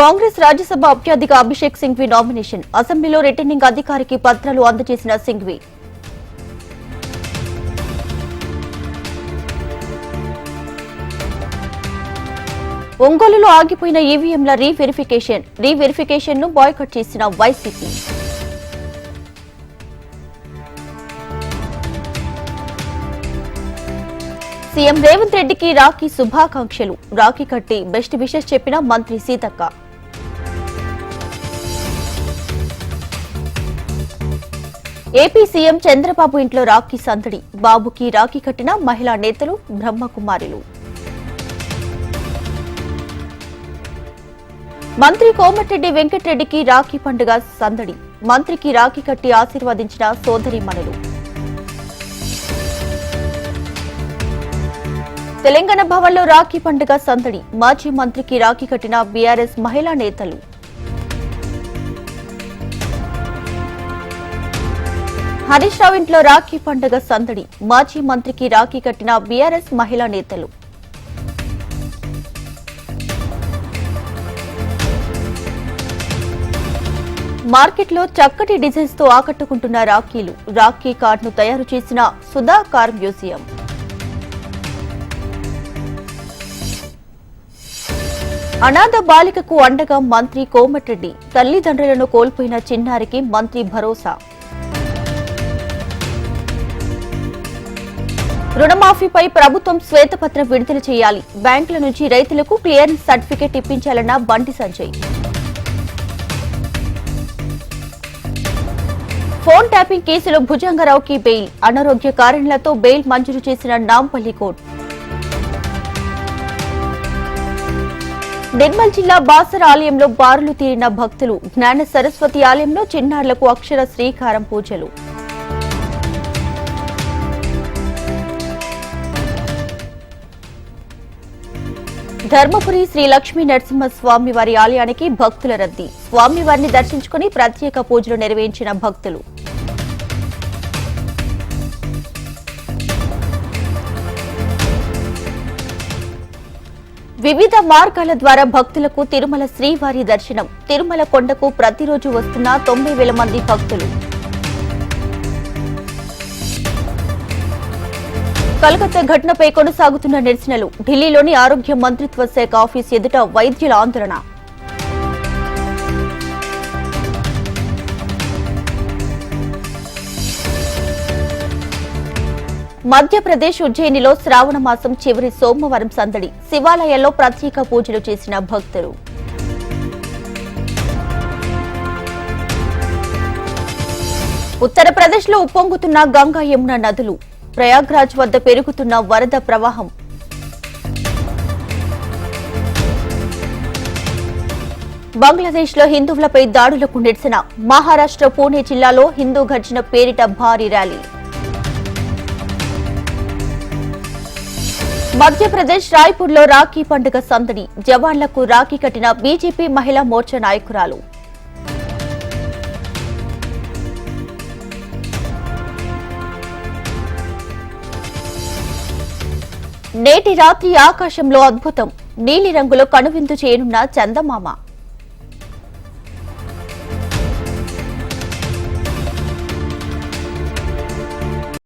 కాంగ్రెస్ రాజ్యసభ అభ్యర్థిగా అభిషేక్ సింఘ్వి నామినేషన్. అసెంబ్లీలో రిటర్నింగ్ అధికారికి పత్రాలు అందజేసిన సింఘ్వి. ఒంగోలులో ఆగిపోయిన ఈవీఎంల రీవెరిఫికేషన్. రీవెరిఫికేషన్ను బాయ్కట్ చేసిన వైసీపీ. సీఎం రేవంత్ రెడ్డికి రాఖీ శుభాకాంక్షలు. రాఖీ కట్టి బెస్ట్ విషెస్ చెప్పిన మంత్రి సీతక్క. ఏపీ సీఎం చంద్రబాబు ఇంట్లో రాఖీ సందడి. బాబుకి రాఖీ కట్టిన మహిళా నేతలు బ్రహ్మకుమారులు. మంత్రి కోమటిరెడ్డి వెంకటరెడ్డికి రాఖీ పండుగ సందడి. మంత్రికి రాఖీ కట్టి ఆశీర్వదించిన సోదరిమణులు తెలంగాణ భవన్లో రాఖీ పండుగ సందడి. మాజీ మంత్రికి రాఖీ కట్టిన బీఆర్ఎస్ మహిళా నేతలు. హరీష్ రావు ఇంట్లో రాఖీ పండుగ సందడి. మాజీ మంత్రికి రాఖీ కట్టిన బీఆర్ఎస్ మహిళా నేతలు. మార్కెట్లో చక్కటి డిజైన్స్తో ఆకట్టుకుంటున్న రాఖీలు. రాఖీ కార్డును తయారు చేసిన సుధా కార్ మ్యూజియం. అనాథ బాలికకు అండగా మంత్రి కోమటిరెడ్డి. తల్లిదండ్రులను కోల్పోయిన చిన్నారికి మంత్రి భరోసా. రుణమాఫీపై ప్రభుత్వం శ్వేతపత్రం విడుదల చేయాలి. బ్యాంకుల నుంచి రైతులకు clearance certificate ఇప్పించాలన్న Bandi Sanjay. Phone tapping కేసులో భుజంగరావుకి బెయిల్. అనారోగ్య కారణాలతో బెయిల్ మంజూరు చేసిన నాంపల్లి కోర్టు. నిర్మల్ జిల్లా బాసర ఆలయంలో బారులు తీరిన భక్తులు. జ్ఞాన సరస్వతి ఆలయంలో చిన్నారులకు అక్షర శ్రీకారం పూజలు. ధర్మపురి శ్రీ లక్ష్మీ నరసింహ స్వామి వారి ఆలయానికి భక్తుల రద్దీ. స్వామివారిని దర్శించుకుని ప్రత్యేక పూజలు నిర్వహించిన భక్తులు. వివిధ మార్గాల ద్వారా భక్తులకు తిరుమల శ్రీవారి దర్శనం. తిరుమల కొండకు ప్రతిరోజు వస్తున్న తొంభై వేల మంది భక్తులు. కలకత్తా ఘటనపై కొనసాగుతున్న నిరసనలు. ఢిల్లీలోని ఆరోగ్య మంత్రిత్వ శాఖ ఆఫీస్ ఎదుట వైద్యుల ఆందోళన. మధ్యప్రదేశ్ ఉజ్జయినిలో శ్రావణ మాసం చివరి సోమవారం సందడి. శివాలయాల్లో ప్రత్యేక పూజలు చేసిన భక్తులు. ఉత్తరప్రదేశ్లో ఉప్పొంగుతున్న గంగా యమున నదులు. ప్రయాగ్రాజ్ వద్ద పెరుగుతున్న వరద ప్రవాహం. బంగ్లాదేశ్లో హిందువులపై దాడులకు నిరసన. మహారాష్ట్ర పూణే జిల్లాలో హిందూ ఘర్షణ పేరిట భారీ ర్యాలీ. మధ్యప్రదేశ్ రాయ్పూర్లో రాఖీ పండుగ సందడి. జవాన్లకు రాఖీ కట్టిన బీజేపీ మహిళా మోర్చా నాయకురాలు. నేటి రాత్రి ఆకాశంలో అద్భుతం. నీలి రంగులో కనువిందు చేయనున్న చందమామ.